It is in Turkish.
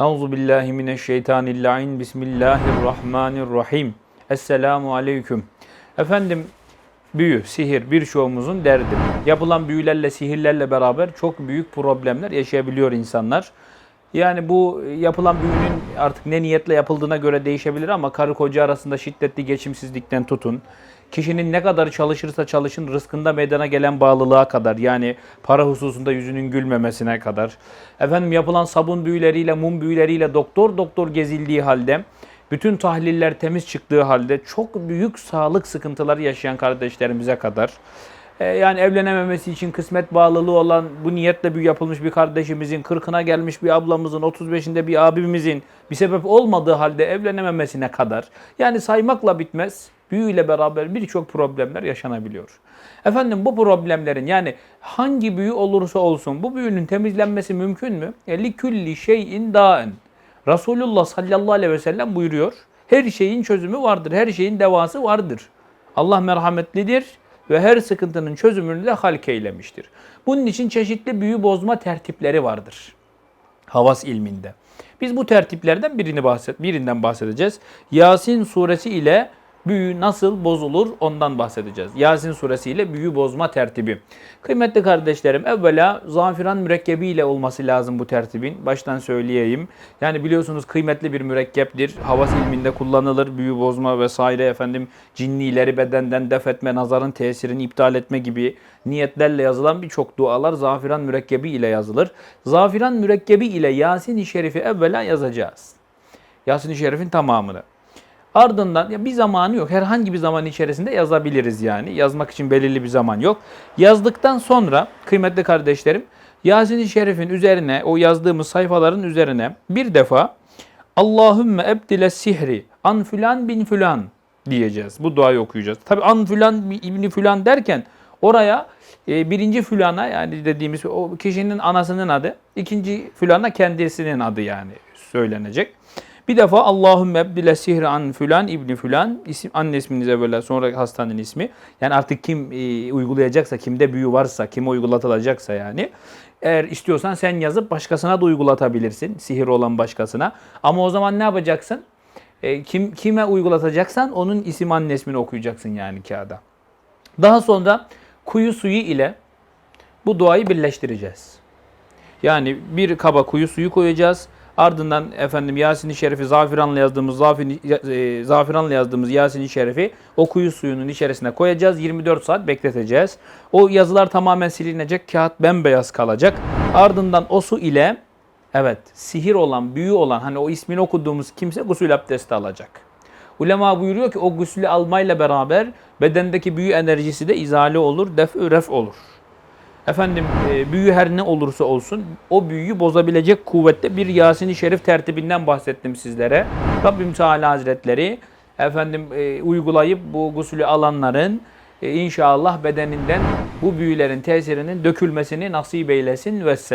Euzu billahi mineşşeytanirracim. Bismillahirrahmanirrahim. Esselamu aleyküm. Efendim büyü, sihir birçoğumuzun derdi. Yapılan büyülerle, sihirlerle beraber çok büyük problemler yaşayabiliyor insanlar. Yani bu yapılan büyünün artık ne niyetle yapıldığına göre değişebilir ama karı koca arasında şiddetli geçimsizlikten tutun. Kişinin ne kadar çalışırsa çalışın rızkında meydana gelen bağlılığa kadar yani para hususunda yüzünün gülmemesine kadar. Efendim yapılan sabun büyüleriyle, mum büyüleriyle doktor doktor gezildiği halde bütün tahliller temiz çıktığı halde çok büyük sağlık sıkıntıları yaşayan kardeşlerimize kadar. E, Yani evlenememesi için kısmet bağlılığı olan bu niyetle büyü yapılmış bir kardeşimizin, 40'ına gelmiş bir ablamızın, 35'inde bir abimizin bir sebep olmadığı halde evlenememesine kadar. Yani saymakla bitmez. Büyüyle beraber birçok problemler yaşanabiliyor. Efendim bu problemlerin yani hangi büyü olursa olsun bu büyünün temizlenmesi mümkün mü? E, Likülli şeyin daen. Resulullah sallallahu aleyhi ve sellem buyuruyor. Her şeyin çözümü vardır. Her şeyin devası vardır. Allah merhametlidir ve her sıkıntının çözümünü de halk eylemiştir. Bunun için çeşitli büyü bozma tertipleri vardır. Havas ilminde. Biz bu tertiplerden birini bahset, birinden bahsedeceğiz. Yasin suresi ile büyü nasıl bozulur ondan bahsedeceğiz. Yasin suresi ile büyü bozma tertibi. Kıymetli kardeşlerim evvela zafiran mürekkebi ile olması lazım bu tertibin. Baştan söyleyeyim. Yani biliyorsunuz kıymetli bir mürekkeptir. Havas ilminde kullanılır. Büyü bozma vesaire efendim cinnileri bedenden def etme, nazarın tesirini iptal etme gibi niyetlerle yazılan birçok dualar zafiran mürekkebi ile yazılır. Zafiran mürekkebi ile Yasin-i Şerif'i evvela yazacağız. Yasin-i Şerif'in tamamını. Ardından ya bir zamanı yok. Herhangi bir zaman içerisinde yazabiliriz yani. Yazmak için belirli bir zaman yok. Yazdıktan sonra kıymetli kardeşlerim Yasin-i Şerif'in üzerine o yazdığımız sayfaların üzerine bir defa Allahümme ebdile sihri an filan bin filan diyeceğiz. Bu duayı okuyacağız. Tabi an filan ibni filan derken oraya e, birinci fülana yani dediğimiz o kişinin anasının adı, ikinci fülana kendisinin adı yani söylenecek. Bir defa Allahümme ebdile sihri an filan ibni filan isim, anne isminize böyle sonra hastanın ismi. Yani artık kim e, uygulayacaksa, kimde büyü varsa, kime uygulatılacaksa yani. Eğer istiyorsan sen yazıp başkasına da uygulatabilirsin. Sihir olan başkasına. Ama o zaman ne yapacaksın? E, kim Kime uygulatacaksan onun isim anne ismini okuyacaksın yani kağıda. Daha sonra kuyu suyu ile bu duayı birleştireceğiz. Yani bir kaba kuyu suyu koyacağız. Ardından efendim Yasin-i Şerif'i zafiranla yazdığımız zafin, e, zafiranla yazdığımız Yasin-i Şerif'i o kuyu suyunun içerisine koyacağız. 24 saat bekleteceğiz. O yazılar tamamen silinecek. Kağıt bembeyaz kalacak. Ardından o su ile evet sihir olan, büyü olan hani o ismini okuduğumuz kimse gusül abdesti alacak. Ulema buyuruyor ki o gusülü almayla beraber bedendeki büyü enerjisi de izale olur, def-ü ref olur. Efendim e, büyü her ne olursa olsun o büyüyü bozabilecek kuvvette bir Yasin-i Şerif tertibinden bahsettim sizlere. Rabbim Teala Hazretleri efendim e, uygulayıp bu gusülü alanların e, inşallah bedeninden bu büyülerin tesirinin dökülmesini nasip eylesin ve